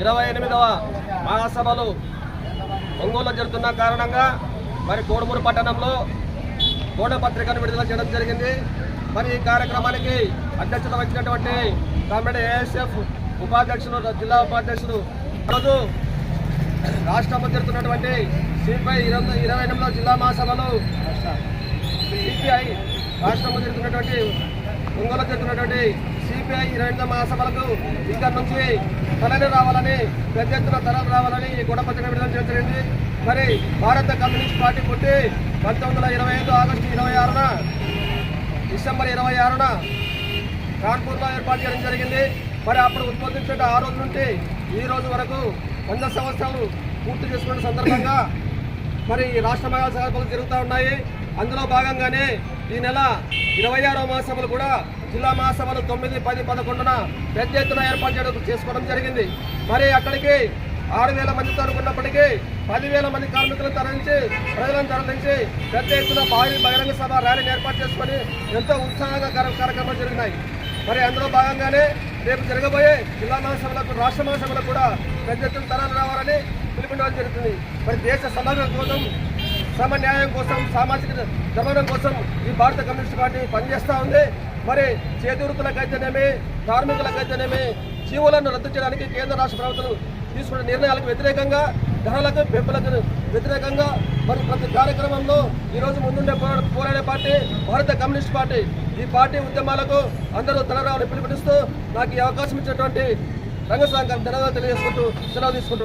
ఇరవై ఎనిమిదవ మహాసభలు ఒంగోలులో జరుగుతున్న కారణంగా మరి కోడుమూరు పట్టణంలో గోడ పత్రికను విడుదల చేయడం జరిగింది. మరి ఈ కార్యక్రమానికి అధ్యక్షత వచ్చినటువంటి కామ్రేడ్ ఏఎస్ఎఫ్ ఉపాధ్యక్షులు జిల్లా ఉపాధ్యక్షులు ఈరోజు రాష్ట్రంలో జరుగుతున్నటువంటి సిపిఐ ఇరవై ఇరవై ఎనిమిదవ జిల్లా మహాసభలు సిపిఐ రాష్ట్రంలో జరుగుతున్నటువంటి ఒంగోలు జరుగుతున్నటువంటి సిపిఐ ఇరవై ఎనిమిదవ మహాసభలకు ఇక్కడ నుంచి తనని రావాలని పెద్ద ఎత్తున తనలు రావాలని ఈ గొడవపత్రిక విడుదల చేసింది మరి భారత కమ్యూనిస్ట్ పార్టీ పుట్టి పంతొమ్మిది వందల ఇరవై ఐదు ఆగస్టు ఇరవై ఆరున డిసెంబర్ ఇరవై ఆరున కాన్పూర్లో ఏర్పాటు చేయడం జరిగింది. మరి అప్పుడు ఉత్పత్తించిన ఆ రోజు నుండి ఈ రోజు వరకు వంద సంవత్సరాలు పూర్తి చేసుకున్న సందర్భంగా మరి ఈ రాష్ట్ర మహాసభలు జరుగుతూ ఉన్నాయి. అందులో భాగంగానే ఈ నెల ఇరవై ఆరో మహాసభలు కూడా జిల్లా మహాసభలు తొమ్మిది పది పదకొండున పెద్ద ఎత్తున ఏర్పాటు చేయడం చేసుకోవడం జరిగింది. మరి అక్కడికి ఆరు వేల మందితో అనుకున్నప్పటికీ పదివేల మంది కార్మికులను తరలించి ప్రజలను తరలించి పెద్ద ఎత్తున భారీ బహిరంగ సభ ర్యాలీని ఏర్పాటు చేసుకొని ఎంతో ఉత్సాహంగా కార్యక్రమాలు జరిగినాయి. మరి అందులో భాగంగానే రేపు జరగబోయే జిల్లా మహాసభలకు రాష్ట్ర మహాసభలకు కూడా పెద్ద ఎత్తున తరాలు రావాలని పిలుపునివ్వడం జరుగుతుంది. మరి దేశ సమగ్ర కోసం సమ న్యాయం కోసం సామాజిక ధర్మం కోసం ఈ భారత కమ్యూనిస్ట్ పార్టీ పనిచేస్తూ ఉంది. మరి చేతి కార్మికులకైతేనేమే కార్మికులకైతేనేమి జీవులను రద్దు చేయడానికి కేంద్ర రాష్ట్ర ప్రభుత్వాలు తీసుకున్న నిర్ణయాలకు వ్యతిరేకంగా ధరలకు పెంపులకు వ్యతిరేకంగా మరి ప్రతి కార్యక్రమంలో ఈరోజు ముందుండే పోరా పోరాడే పార్టీ భారత కమ్యూనిస్ట్ పార్టీ. ఈ పార్టీ ఉద్యమాలకు అందరూ తలరావని పిలుపునిస్తూ నాకు ఈ అవకాశం ఇచ్చినటువంటి రంగస్వామి ధన్యవాదాలు తెలియజేసుకుంటూ సెలవు తీసుకుంటున్నాను.